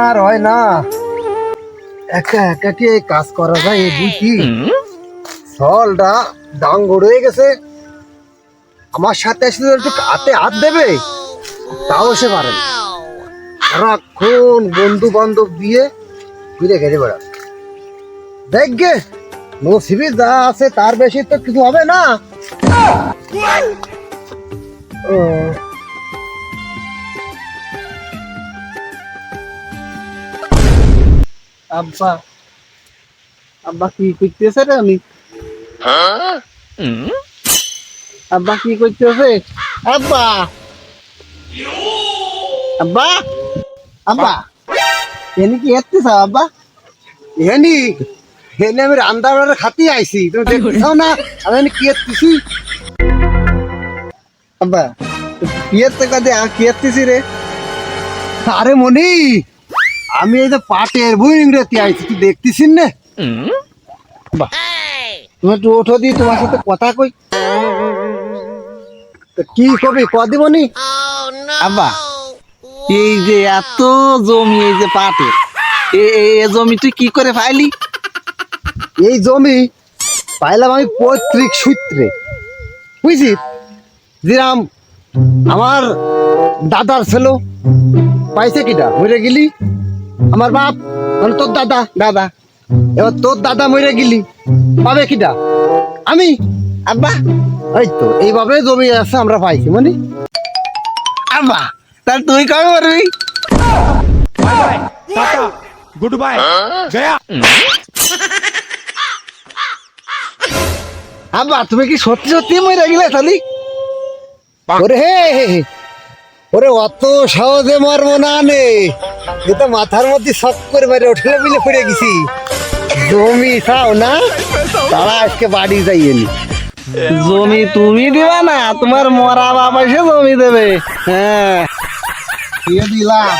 আর হয় না। একা একা কি এই কাজ করা যায় এই বুঝি ফলটা ডাঙ্গর হয়ে গেছে। আমার সাথে এসে একটু হাতে হাত দেবে তাও সে পারে না। সারাক্ষণ বন্ধু বান্ধব দিয়ে ফিরে গেড়ে বেড়া। দেখ গে নসিবি যা আছে তার বেশি তো কিছু হবে না। ও, আব্বা আব্বা কি করতেছে রে আমি আব্বা কি করতেছে? আব্বা! আব্বা! আব্বা! এনে কি এসতেছ আব্বা? এনি আমি বান্না খাতি আইছি, তুমি দেখছ না, আমি কি এত্তিছি আব্বা, কি এসতে আর কি এসতেছি রে? আরে মনি আমি এই যে পাটের বুইং রেতে আইছি তুই দেখতেছিস না? বাহ। তুমি একটু ওঠো দি তোমার সাথে কথা কই। তো কি কবি কদি মনি আব্বা এই যে এত জমি এই যে পাটের এ- এ এ জমি তুই কি করে পাইলি? এই জমি পাইলাম আমি পৈতৃক সূত্রে। বুঝছি যেরাম আমার দাদার ছিল পাইছে কিটা মরে গেলি? আমার বাপ মানে তোর দাদা দাদা এবার তোর দাদা মরে গেলি পাবে কিটা আমি? আব্বা ওই তো এইভাবে জমি আছে আমরা পাইছি মানে? আব্বা তার তুই কবে মারবি? গুড বাই গয়া আব্বা তুমি কি সত্যি সত্যি মরে গেলে তাহলে? ওরে হে হে হে। ওরে অত সহজে মরবো না নে এ তো মাথার মধ্যে সব করে বাইরে উঠলে মিলে পড়ে গেছি। জমি খাও না? তারা আজকে বাড়ি যাইনি জমি তুমি দিবা না তোমার মরা বাবা সে জমি দেবে। হ্যাঁ। দিয়ে দিলাম